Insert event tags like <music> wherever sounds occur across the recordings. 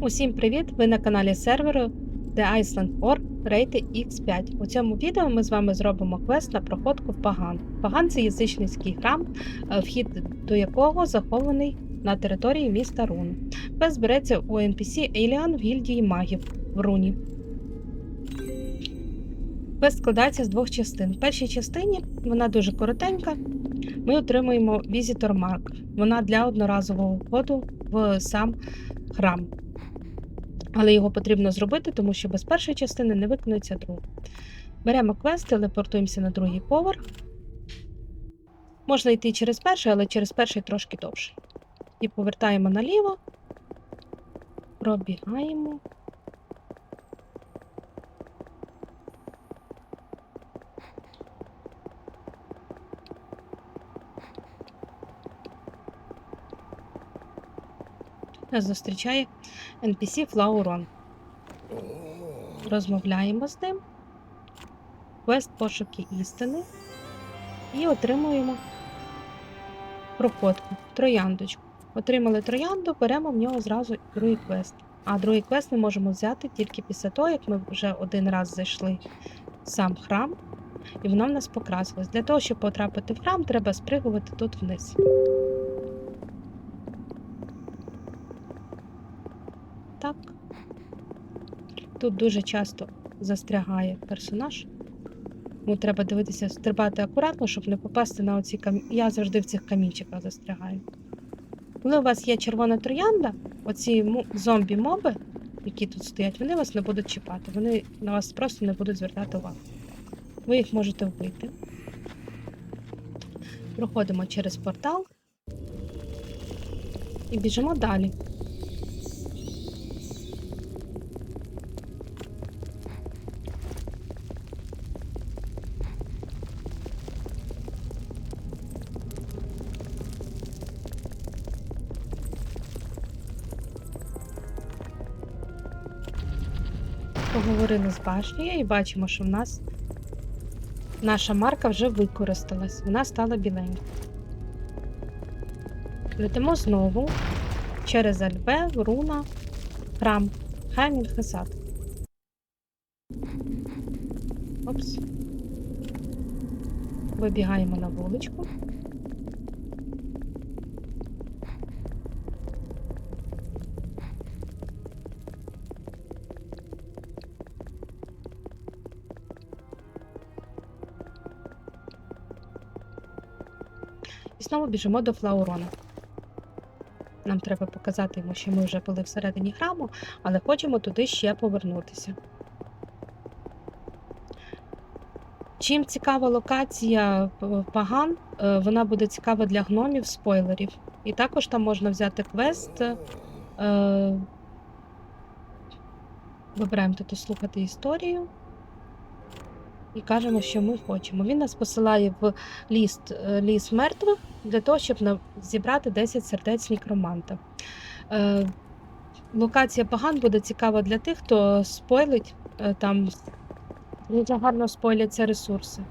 Усім привіт! Ви на каналі серверу The Iceland War Рейти X5. У цьому відео ми з вами зробимо квест на проходку в Паган. Паган це язичницький храм, е, вхід до якого захований на території міста Рун. Квест береться у NPC Alien в гільдії магів в Руні. Квест складається з двох частин. В першій частині вона дуже коротенька. Ми отримуємо Visitor Mark. Вона для одноразового входу в сам храм. Але його потрібно зробити, тому що без першої частини не виконується друга. Беремо квест, телепортуємося на другий поверх. Можна йти через перший, але через перший трошки довше. І повертаємо наліво, пробігаємо. Нас зустрічає NPC Флаурон. Розмовляємо з ним. Квест пошуки істини. І отримуємо проходку, трояндочку. Отримали троянду, беремо в нього зразу другий квест. А другий квест ми можемо взяти тільки після того, як ми вже один раз зайшли в сам храм, і воно в нас покрасилось. Для того, щоб потрапити в храм, треба спригувати тут вниз. Так. Тут дуже часто застрягає персонаж. Тому треба дивитися, стрибати акуратно, щоб не попасти на оці камінь. Я завжди в цих камінчиках застрягаю. Коли у вас є червона троянда, оці зомбі-моби, які тут стоять, вони вас не будуть чіпати. Вони на вас просто не будуть звертати увагу. Ви їх можете вбити. Проходимо через портал і біжимо далі. Поговорили з башнею і бачимо, що в нас наша марка вже використалась. Вона стала біленька. Летимо знову через Альбе, Руна, храм, Хаймін Опс. Вибігаємо на вуличку. Знову біжимо до Флаурона. Нам треба показати йому, що ми вже були всередині храму, але хочемо туди ще повернутися. Чим цікава локація е, Паган, е, вона буде цікава для гномів спойлерів. І також там можна взяти квест. е, Вибираємо тут слухати історію. І кажемо, що ми хочемо. Він нас посилає в ліс, е, ліс мертвих для того, щоб зібрати 10 сердець некроманта. Е, локація Паган буде цікава для тих, хто спойлить е, там. Дуже гарно спойляться ресурси.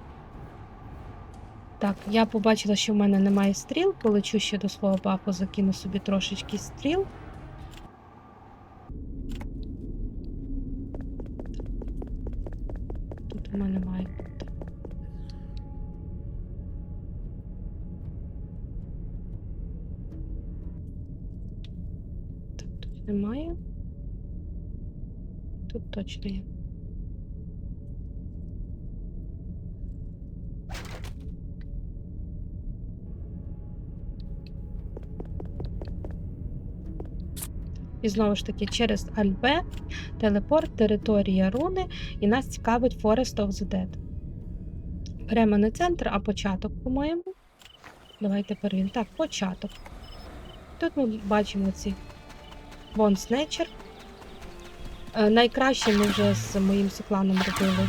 Так, я побачила, що в мене немає стріл. Полечу ще до свого бафу, закину собі трошечки стріл. У мене має бути. Так, тут немає. Тут точно є. І знову ж таки, через Альбе, телепорт, територія руни, і нас цікавить Forest of the Dead. Беремо не центр, а початок, по-моєму. Давайте перевіримо. Так, початок. Тут ми бачимо ці Bone Snatcher. Е, Найкраще ми вже з моїм сокланом робили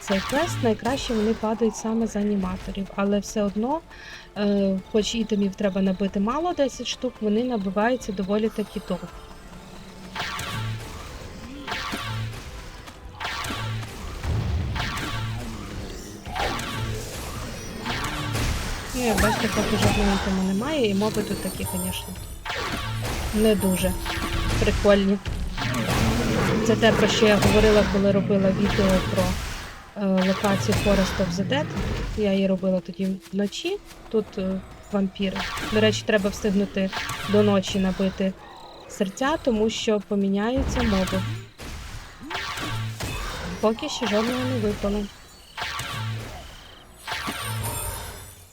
цей квест. Найкраще вони падають саме з аніматорів, але все одно, е, хоч ітемів треба набити мало 10 штук, вони набиваються доволі таки довго. Ну, як бачите, поки жодного ітему немає, і моби тут такі, звісно, не дуже. прикольні. Це те, про що я говорила, коли робила відео про е, локацію Forest of the Dead. Я її робила тоді вночі. Тут е, вампіри. До речі, треба встигнути до ночі набити серця, тому що поміняються моби. Поки що жодного не випало.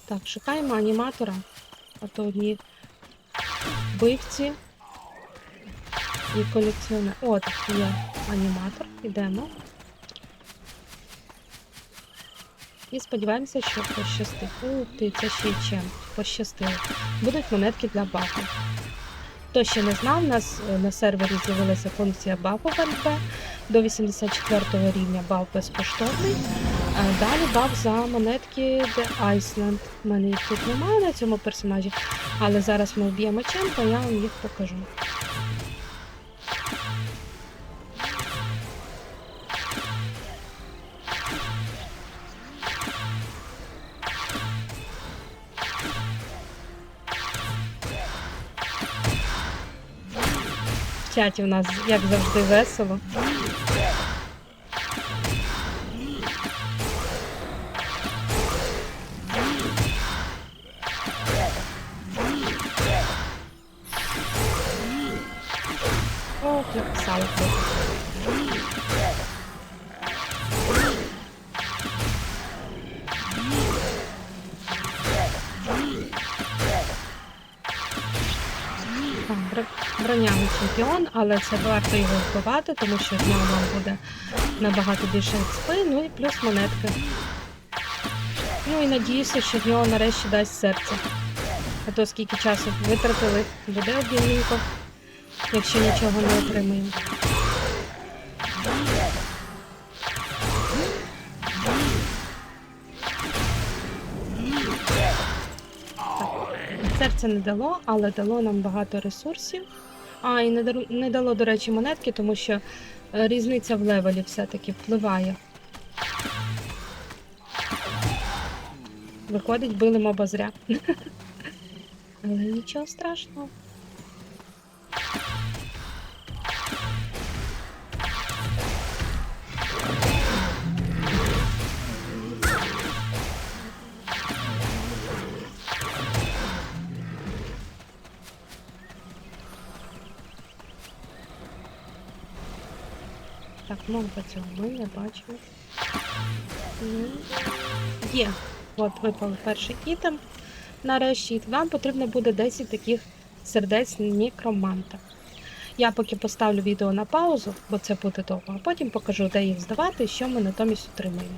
Так, шукаємо аніматора. А то одні вбивці і колекціонер. О, тут є аніматор. Ідемо. І сподіваємося, що пощастить. Ух ти, це ще й чим. Пощастило. Будуть монетки для бафу. Хто ще не знав, у нас е, на сервері з'явилася функція бафу в НП. До 84 рівня баф безкоштовний. Далі баф за монетки The Iceland. У мене їх тут немає на цьому персонажі, але зараз ми вб'ємо чемпа, я вам їх покажу. Чаті у нас, як завжди, весело. О, написали тут. Бронявий чемпіон, але це варто його вбивати, тому що з нього нам буде набагато більше експи, ну і плюс монетки. Ну і надіюся, що з нього нарешті дасть серце. А то скільки часу витратили, буде обідненько, якщо нічого не отримаємо. Серце не дало, але дало нам багато ресурсів. А, і не, дало, до речі, монетки, тому що е, різниця в левелі все-таки впливає. Виходить, били моба зря. <laughs> Але нічого страшного. Так, мовка цього ми не бачимо. Ну, Є. От випав перший ітем. Нарешті вам потрібно буде 10 таких сердець мікроманта. Я поки поставлю відео на паузу, бо це буде довго, а потім покажу, де їх здавати і що ми натомість отримаємо.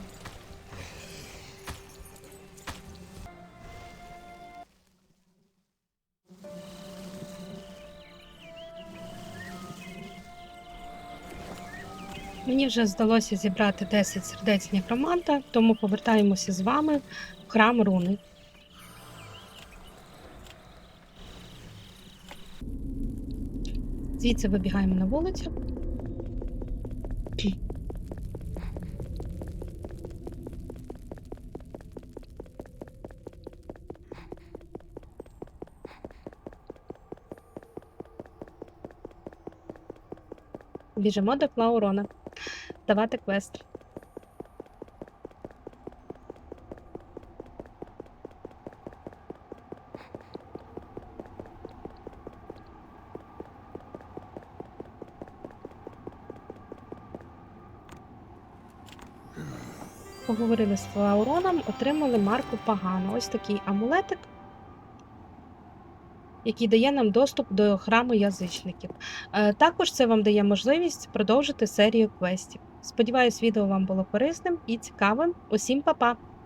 Мені вже здалося зібрати 10 сердець некроманта, тому повертаємося з вами в храм руни. Звідси вибігаємо на вулицю. Біжимо до Флаурона. Давати квест. Поговорили з Флауроном, отримали марку Пагано. Ось такий амулетик, який дає нам доступ до храму язичників. Е, Також це вам дає можливість продовжити серію квестів. Сподіваюсь, відео вам було корисним і цікавим. Усім па-па!